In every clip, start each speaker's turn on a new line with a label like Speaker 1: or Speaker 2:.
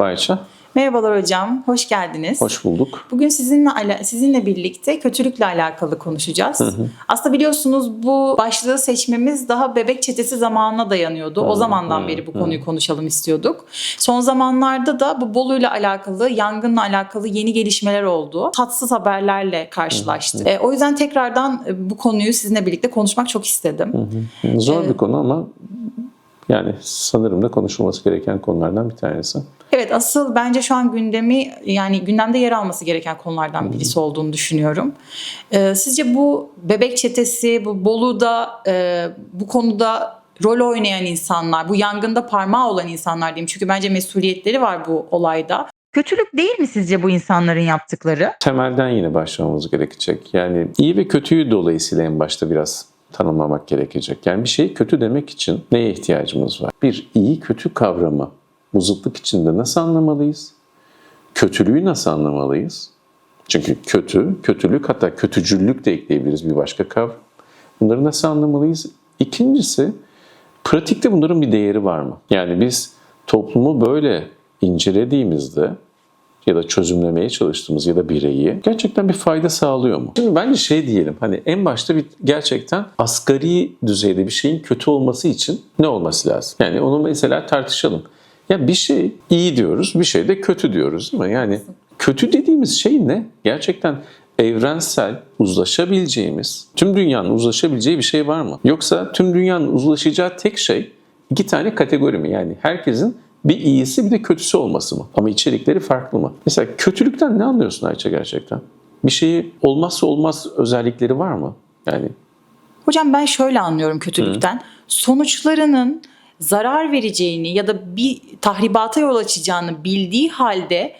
Speaker 1: Merhaba Ayça.
Speaker 2: Merhabalar hocam, hoş geldiniz.
Speaker 1: Hoş bulduk.
Speaker 2: Bugün sizinle sizinle birlikte kötülükle alakalı konuşacağız. Aslında biliyorsunuz bu başlığı seçmemiz daha bebek çetesi zamanına dayanıyordu. O zamandan beri bu konuyu konuşalım istiyorduk. Son zamanlarda da bu Bolu'yla alakalı, yangınla alakalı yeni gelişmeler oldu. Tatsız haberlerle karşılaştık. E, o yüzden tekrardan bu konuyu sizinle birlikte konuşmak çok istedim.
Speaker 1: Zor bir konu ama yani sanırım da konuşulması gereken konulardan bir tanesi.
Speaker 2: Evet asıl bence şu an gündemi yani gündemde yer alması gereken konulardan birisi olduğunu düşünüyorum. Ee, sizce bu bebek çetesi, bu Bolu'da e, bu konuda rol oynayan insanlar, bu yangında parmağı olan insanlar diyeyim. Çünkü bence mesuliyetleri var bu olayda. Kötülük değil mi sizce bu insanların yaptıkları?
Speaker 1: Temelden yine başlamamız gerekecek. Yani iyi ve kötüyü dolayısıyla en başta biraz tanımlamak gerekecek. Yani bir şey kötü demek için neye ihtiyacımız var? Bir iyi kötü kavramı bu içinde nasıl anlamalıyız? Kötülüğü nasıl anlamalıyız? Çünkü kötü, kötülük hatta kötücüllük de ekleyebiliriz bir başka kavram. Bunları nasıl anlamalıyız? İkincisi pratikte bunların bir değeri var mı? Yani biz toplumu böyle incelediğimizde ya da çözümlemeye çalıştığımız ya da bireyi gerçekten bir fayda sağlıyor mu? Şimdi bence şey diyelim hani en başta bir gerçekten asgari düzeyde bir şeyin kötü olması için ne olması lazım? Yani onu mesela tartışalım. Ya bir şey iyi diyoruz, bir şey de kötü diyoruz değil mi? Yani kötü dediğimiz şey ne? Gerçekten evrensel, uzlaşabileceğimiz, tüm dünyanın uzlaşabileceği bir şey var mı? Yoksa tüm dünyanın uzlaşacağı tek şey iki tane kategori mi? Yani herkesin bir iyisi bir de kötüsü olması mı? Ama içerikleri farklı mı? Mesela kötülükten ne anlıyorsun Ayça gerçekten? Bir şeyi olmazsa olmaz özellikleri var mı? Yani
Speaker 2: Hocam ben şöyle anlıyorum kötülükten. Sonuçlarının zarar vereceğini ya da bir tahribata yol açacağını bildiği halde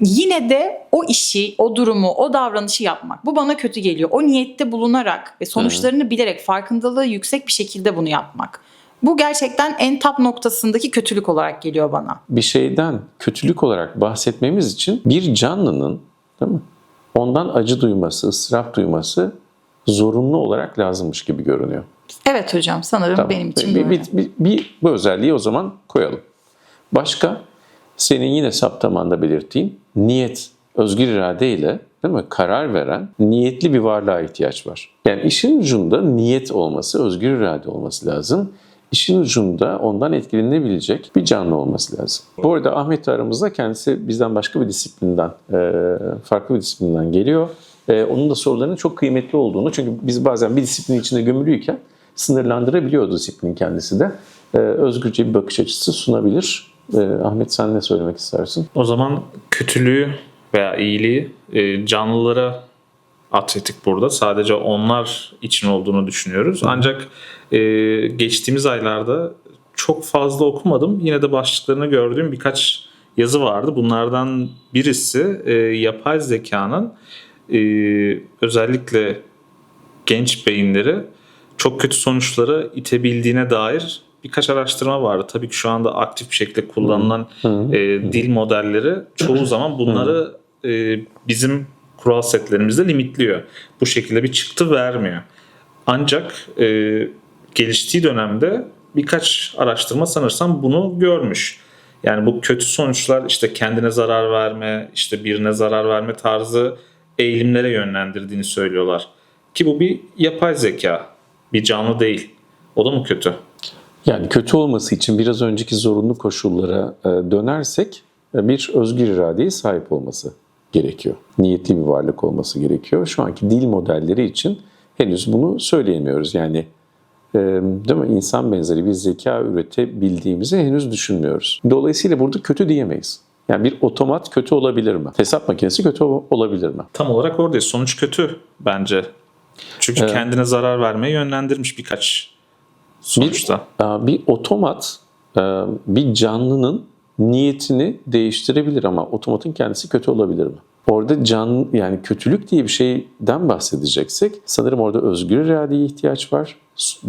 Speaker 2: yine de o işi, o durumu, o davranışı yapmak. Bu bana kötü geliyor. O niyette bulunarak ve sonuçlarını bilerek farkındalığı yüksek bir şekilde bunu yapmak. Bu gerçekten en tap noktasındaki kötülük olarak geliyor bana.
Speaker 1: bir şeyden kötülük olarak bahsetmemiz için bir canlının değil mi? ondan acı duyması, ıstırap duyması zorunlu olarak lazımmış gibi görünüyor.
Speaker 2: Evet hocam sanırım
Speaker 1: Tamam.
Speaker 2: benim için
Speaker 1: bir, bir, bir, bir- bu özelliği o zaman koyalım. Başka senin yine saptamanda belirttiğin niyet, özgür irade ile değil mi? karar veren niyetli bir varlığa ihtiyaç var. Yani işin ucunda niyet olması, özgür irade olması lazım. İşin ucunda ondan etkilenilebilecek bir canlı olması lazım. Bu arada Ahmet aramızda kendisi bizden başka bir disiplinden, e, farklı bir disiplinden geliyor. E, Onun da sorularının çok kıymetli olduğunu çünkü biz bazen bir disiplin içinde gömülüyken sınırlandırabiliyor disiplin kendisi de. E, Özgürce bir bakış açısı sunabilir. Ahmet sen ne söylemek istersin?
Speaker 3: O zaman kötülüğü veya iyiliği canlılara atfettik burada. Sadece onlar için olduğunu düşünüyoruz. Ancak e, geçtiğimiz aylarda çok fazla okumadım. Yine de başlıklarını gördüğüm birkaç yazı vardı. Bunlardan birisi e, yapay zekanın e, özellikle genç beyinleri çok kötü sonuçlara itebildiğine dair birkaç araştırma vardı. Tabii ki şu anda aktif bir şekilde kullanılan e, dil modelleri çoğu zaman bunları e, bizim kural setlerimizde limitliyor. Bu şekilde bir çıktı vermiyor. Ancak e, geliştiği dönemde birkaç araştırma sanırsam bunu görmüş. Yani bu kötü sonuçlar işte kendine zarar verme, işte birine zarar verme tarzı eğilimlere yönlendirdiğini söylüyorlar. Ki bu bir yapay zeka, bir canlı değil. O da mı kötü?
Speaker 1: Yani kötü olması için biraz önceki zorunlu koşullara e, dönersek e, bir özgür iradeye sahip olması gerekiyor. Niyetli bir varlık olması gerekiyor. Şu anki dil modelleri için henüz bunu söyleyemiyoruz. Yani e, değil mi? İnsan benzeri bir zeka üretebildiğimizi henüz düşünmüyoruz. Dolayısıyla burada kötü diyemeyiz. Yani bir otomat kötü olabilir mi? Hesap makinesi kötü olabilir mi?
Speaker 3: Tam olarak oradayız. Sonuç kötü bence. Çünkü
Speaker 1: Evet.
Speaker 3: kendine zarar vermeye yönlendirmiş birkaç sonuçta.
Speaker 1: Aa, Bir otomat e, bir canlının niyetini değiştirebilir ama otomatın kendisi kötü olabilir mi? Orada can yani kötülük diye bir şeyden bahsedeceksek sanırım orada özgür iradeye ihtiyaç var.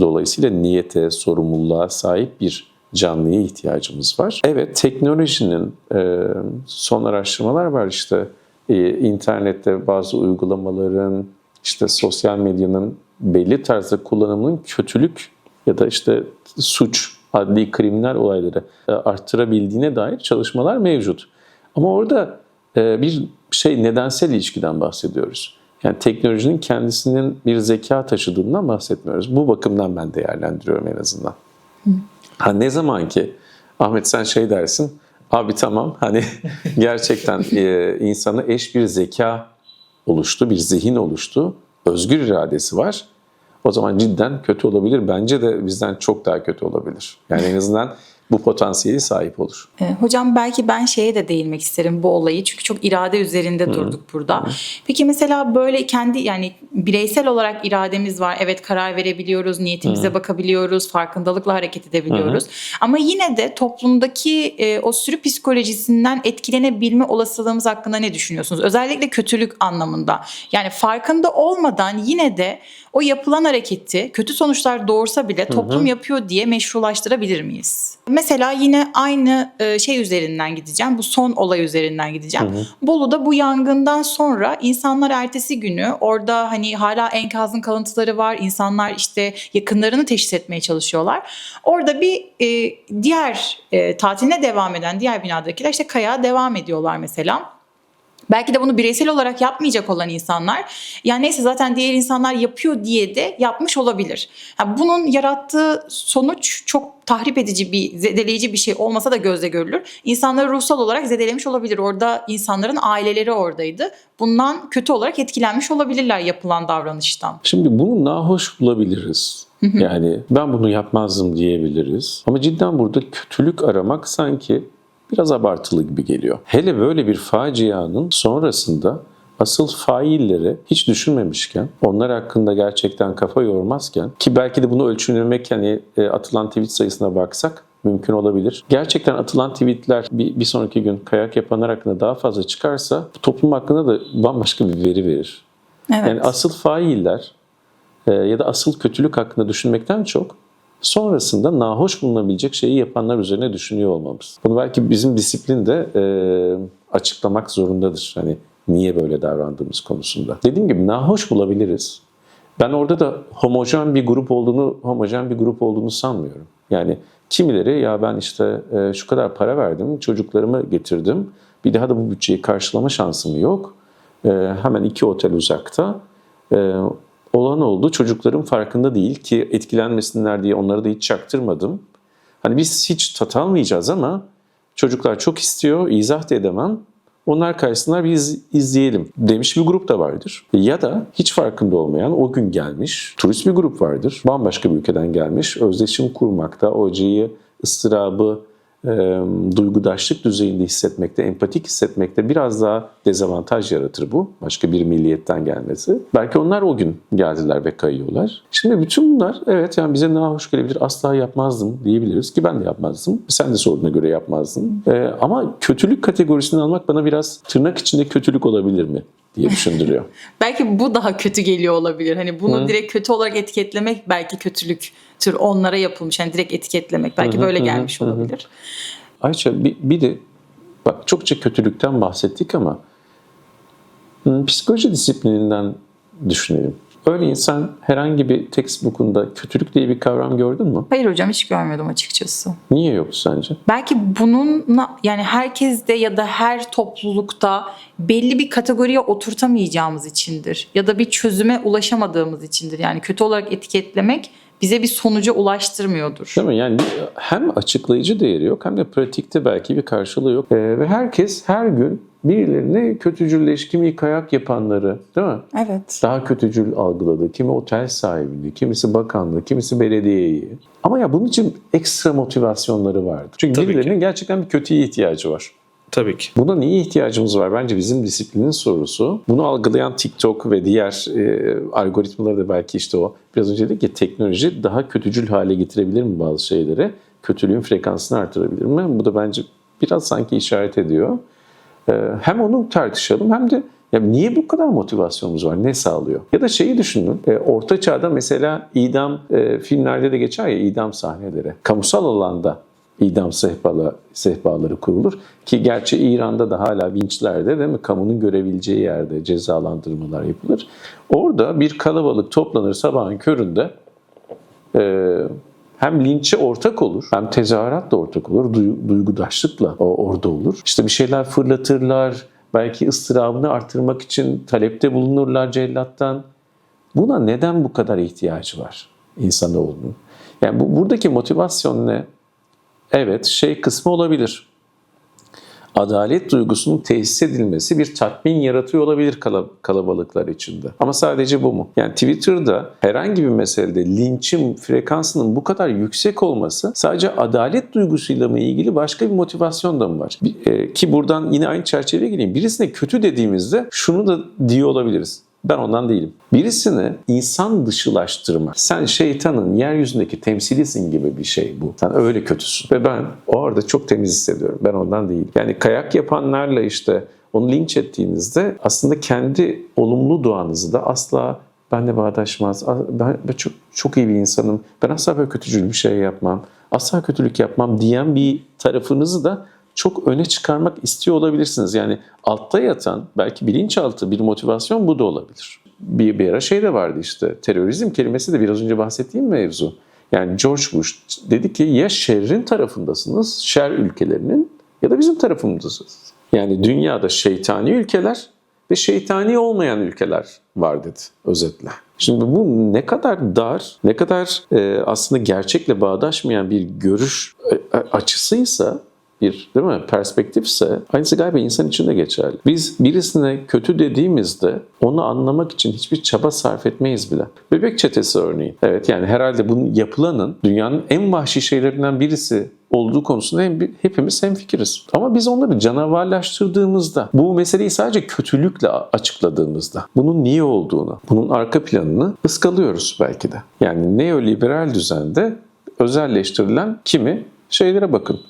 Speaker 1: Dolayısıyla niyete, sorumluluğa sahip bir canlıya ihtiyacımız var. Evet teknolojinin e, son araştırmalar var işte e, internette bazı uygulamaların işte sosyal medyanın belli tarzda kullanımının kötülük ya da işte suç adli kriminal olayları e, arttırabildiğine dair çalışmalar mevcut. Ama orada e, bir şey nedensel ilişkiden bahsediyoruz. Yani teknolojinin kendisinin bir zeka taşıdığından bahsetmiyoruz. Bu bakımdan ben değerlendiriyorum en azından. Ha ne zaman ki Ahmet sen şey dersin, abi tamam hani gerçekten e, insana eş bir zeka oluştu, bir zihin oluştu, özgür iradesi var. O zaman cidden kötü olabilir. Bence de bizden çok daha kötü olabilir. Yani en azından bu potansiyeli sahip olur.
Speaker 2: E, Hocam belki ben şeye de değinmek isterim bu olayı çünkü çok irade üzerinde durduk burada. Peki mesela böyle kendi yani bireysel olarak irademiz var. Evet karar verebiliyoruz, niyetimize bakabiliyoruz, farkındalıkla hareket edebiliyoruz. Ama yine de toplumdaki e, o sürü psikolojisinden etkilenebilme olasılığımız hakkında ne düşünüyorsunuz? Özellikle kötülük anlamında. Yani farkında olmadan yine de o yapılan hareketi kötü sonuçlar doğursa bile toplum yapıyor diye meşrulaştırabilir miyiz? Mesela yine aynı e, şey üzerinden gideceğim. Bu son olay üzerinden gideceğim. Bolu'da bu yangından sonra insanlar ertesi günü orada hani hala enkazın kalıntıları var. İnsanlar işte yakınlarını teşhis etmeye çalışıyorlar. Orada bir e, diğer e, tatiline devam eden diğer binadakiler işte kayağa devam ediyorlar mesela. Belki de bunu bireysel olarak yapmayacak olan insanlar yani neyse zaten diğer insanlar yapıyor diye de yapmış olabilir. Ha, bunun yarattığı sonuç çok tahrip edici bir, zedeleyici bir şey olmasa da gözle görülür. İnsanları ruhsal olarak zedelemiş olabilir. Orada insanların aileleri oradaydı. Bundan kötü olarak etkilenmiş olabilirler yapılan davranıştan.
Speaker 1: Şimdi bunu nahoş bulabiliriz. Yani ben bunu yapmazdım diyebiliriz. Ama cidden burada kötülük aramak sanki biraz abartılı gibi geliyor. Hele böyle bir facianın sonrasında asıl failleri hiç düşünmemişken, onlar hakkında gerçekten kafa yormazken ki belki de bunu ölçümlemek hani e, atılan tweet sayısına baksak mümkün olabilir. Gerçekten atılan tweetler bir, bir sonraki gün kayak yapanlar hakkında daha fazla çıkarsa bu toplum hakkında da bambaşka bir veri verir.
Speaker 2: Evet.
Speaker 1: Yani asıl failler e, ya da asıl kötülük hakkında düşünmekten çok sonrasında nahoş bulunabilecek şeyi yapanlar üzerine düşünüyor olmamız. Bunu belki bizim disiplin de e, açıklamak zorundadır. Hani niye böyle davrandığımız konusunda. Dediğim gibi nahoş bulabiliriz. Ben orada da homojen bir grup olduğunu, homojen bir grup olduğunu sanmıyorum. Yani kimileri ya ben işte e, şu kadar para verdim, çocuklarımı getirdim. Bir daha da bu bütçeyi karşılama şansım yok. E, hemen iki otel uzakta. E, olan oldu. Çocuklarım farkında değil ki etkilenmesinler diye onları da hiç çaktırmadım. Hani biz hiç tat almayacağız ama çocuklar çok istiyor, izah da edemem. Onlar karşısında biz izleyelim demiş bir grup da vardır. Ya da hiç farkında olmayan o gün gelmiş turist bir grup vardır. Bambaşka bir ülkeden gelmiş. Özdeşim kurmakta, o acıyı, ıstırabı, e, duygudaşlık düzeyinde hissetmekte, empatik hissetmekte biraz daha dezavantaj yaratır bu. Başka bir milliyetten gelmesi. Belki onlar o gün geldiler ve kayıyorlar. Şimdi bütün bunlar evet yani bize nahoş gelebilir. Asla yapmazdım diyebiliriz ki ben de yapmazdım. Sen de sorduğuna göre yapmazdın. E, ama kötülük kategorisini almak bana biraz tırnak içinde kötülük olabilir mi diye düşündürüyor.
Speaker 2: Belki bu daha kötü geliyor olabilir. Hani bunu direkt kötü olarak etiketlemek belki kötülüktür. Onlara yapılmış. Hani direkt etiketlemek. Belki böyle gelmiş olabilir.
Speaker 1: Ayça bir, bir de bak çokça kötülükten bahsettik ama hmm, psikoloji disiplininden düşünelim. Örneğin sen herhangi bir textbook'unda kötülük diye bir kavram gördün mü?
Speaker 2: Hayır hocam hiç görmedim açıkçası.
Speaker 1: Niye yok sence?
Speaker 2: Belki bununla yani herkeste ya da her toplulukta belli bir kategoriye oturtamayacağımız içindir. Ya da bir çözüme ulaşamadığımız içindir. Yani kötü olarak etiketlemek bize bir sonuca ulaştırmıyordur.
Speaker 1: Değil mi? Yani hem açıklayıcı değeri yok hem de pratikte belki bir karşılığı yok. Ee, ve herkes her gün birilerine kötücülleş, kimi kayak yapanları değil mi?
Speaker 2: Evet.
Speaker 1: daha kötücül algıladı. Kimi otel sahibini, kimisi bakanlığı, kimisi belediyeyi. Ama ya bunun için ekstra motivasyonları vardı. Çünkü
Speaker 3: Tabii
Speaker 1: birilerinin gerçekten bir kötüye ihtiyacı var.
Speaker 3: Tabii ki.
Speaker 1: Buna niye ihtiyacımız var? Bence bizim disiplinin sorusu. Bunu algılayan TikTok ve diğer e, algoritmaları da belki işte o. Biraz önce dedik ki teknoloji daha kötücül hale getirebilir mi bazı şeyleri? Kötülüğün frekansını artırabilir mi? Bu da bence biraz sanki işaret ediyor. E, hem onu tartışalım hem de ya niye bu kadar motivasyonumuz var? Ne sağlıyor? Ya da şeyi düşünün. E, Orta Çağ'da mesela idam e, filmlerde de geçer ya idam sahneleri. Kamusal alanda idam sehpalı, sehpaları kurulur. Ki gerçi İran'da da hala vinçlerde değil mi? Kamunun görebileceği yerde cezalandırmalar yapılır. Orada bir kalabalık toplanır sabahın köründe. E, hem linçe ortak olur, hem tezahüratla ortak olur, duy- duygudaşlıkla orada olur. İşte bir şeyler fırlatırlar, belki ıstırabını artırmak için talepte bulunurlar cellattan. Buna neden bu kadar ihtiyacı var insanoğlunun? Yani bu, buradaki motivasyon ne? Evet, şey kısmı olabilir. Adalet duygusunun tesis edilmesi bir tatmin yaratıyor olabilir kala- kalabalıklar içinde. Ama sadece bu mu? Yani Twitter'da herhangi bir meselede linçin frekansının bu kadar yüksek olması sadece adalet duygusuyla mı ilgili başka bir motivasyon da mı var? E, ki buradan yine aynı çerçeveye geleyim. Birisine kötü dediğimizde şunu da diyor olabiliriz. Ben ondan değilim. Birisini insan dışılaştırmak. Sen şeytanın yeryüzündeki temsilisin gibi bir şey bu. Sen öyle kötüsün. Ve ben orada çok temiz hissediyorum. Ben ondan değilim. Yani kayak yapanlarla işte onu linç ettiğinizde aslında kendi olumlu duanızı da asla benle bağdaşmaz. Ben, ben çok, çok iyi bir insanım. Ben asla böyle kötücül bir şey yapmam. Asla kötülük yapmam diyen bir tarafınızı da çok öne çıkarmak istiyor olabilirsiniz. Yani altta yatan belki bilinçaltı bir motivasyon bu da olabilir. Bir, bir ara şey de vardı işte terörizm kelimesi de biraz önce bahsettiğim mevzu. Yani George Bush dedi ki ya şerrin tarafındasınız, şer ülkelerinin ya da bizim tarafımızdasınız. Yani dünyada şeytani ülkeler ve şeytani olmayan ülkeler var dedi özetle. Şimdi bu ne kadar dar, ne kadar e, aslında gerçekle bağdaşmayan bir görüş e, açısıysa bir değil mi perspektifse aynısı galiba insan için de geçerli. Biz birisine kötü dediğimizde onu anlamak için hiçbir çaba sarf etmeyiz bile. Bebek çetesi örneğin. Evet yani herhalde bunun yapılanın dünyanın en vahşi şeylerinden birisi olduğu konusunda hem, hepimiz hemfikiriz. Ama biz onları canavarlaştırdığımızda, bu meseleyi sadece kötülükle açıkladığımızda, bunun niye olduğunu, bunun arka planını ıskalıyoruz belki de. Yani neoliberal düzende özelleştirilen kimi şeylere bakın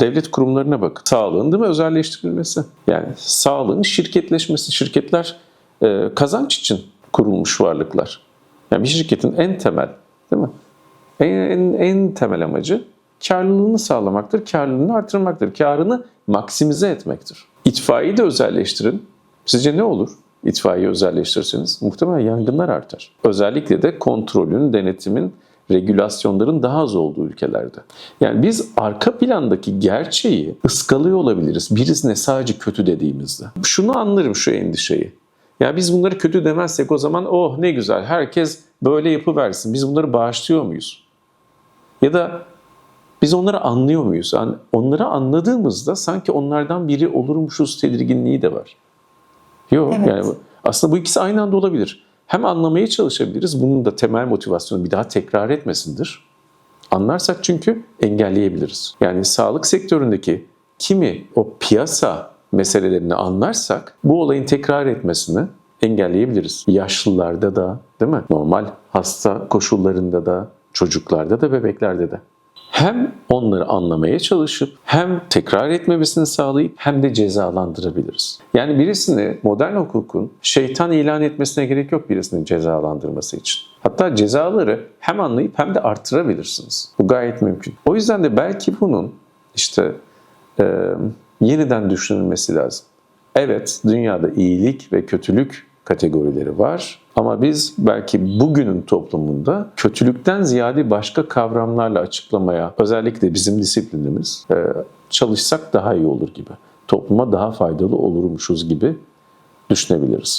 Speaker 1: devlet kurumlarına bakın. Sağlığın değil mi özelleştirilmesi. Yani sağlığın şirketleşmesi. Şirketler e, kazanç için kurulmuş varlıklar. Yani bir şirketin en temel değil mi? En, en, en temel amacı karlılığını sağlamaktır, karlılığını artırmaktır, karını maksimize etmektir. İtfaiyeyi de özelleştirin. Sizce ne olur? İtfaiyeyi özelleştirirseniz muhtemelen yangınlar artar. Özellikle de kontrolün, denetimin regülasyonların daha az olduğu ülkelerde. Yani biz arka plandaki gerçeği ıskalıyor olabiliriz birisine sadece kötü dediğimizde. Şunu anlarım şu endişeyi. Ya biz bunları kötü demezsek o zaman oh ne güzel herkes böyle yapıversin. Biz bunları bağışlıyor muyuz? Ya da biz onları anlıyor muyuz? Yani onları anladığımızda sanki onlardan biri olurmuşuz tedirginliği de var. Yok
Speaker 2: Evet.
Speaker 1: yani aslında bu ikisi aynı anda olabilir. Hem anlamaya çalışabiliriz. Bunun da temel motivasyonu bir daha tekrar etmesindir. Anlarsak çünkü engelleyebiliriz. Yani sağlık sektöründeki kimi o piyasa meselelerini anlarsak bu olayın tekrar etmesini engelleyebiliriz. Yaşlılarda da değil mi? Normal hasta koşullarında da, çocuklarda da, bebeklerde de. Hem onları anlamaya çalışıp hem tekrar etmemesini sağlayıp hem de cezalandırabiliriz. Yani birisini modern hukukun şeytan ilan etmesine gerek yok birisinin cezalandırması için. Hatta cezaları hem anlayıp hem de arttırabilirsiniz. Bu gayet mümkün. O yüzden de belki bunun işte e, yeniden düşünülmesi lazım. Evet, dünyada iyilik ve kötülük kategorileri var. Ama biz belki bugünün toplumunda kötülükten ziyade başka kavramlarla açıklamaya, özellikle bizim disiplinimiz e, çalışsak daha iyi olur gibi. Topluma daha faydalı olurmuşuz gibi düşünebiliriz.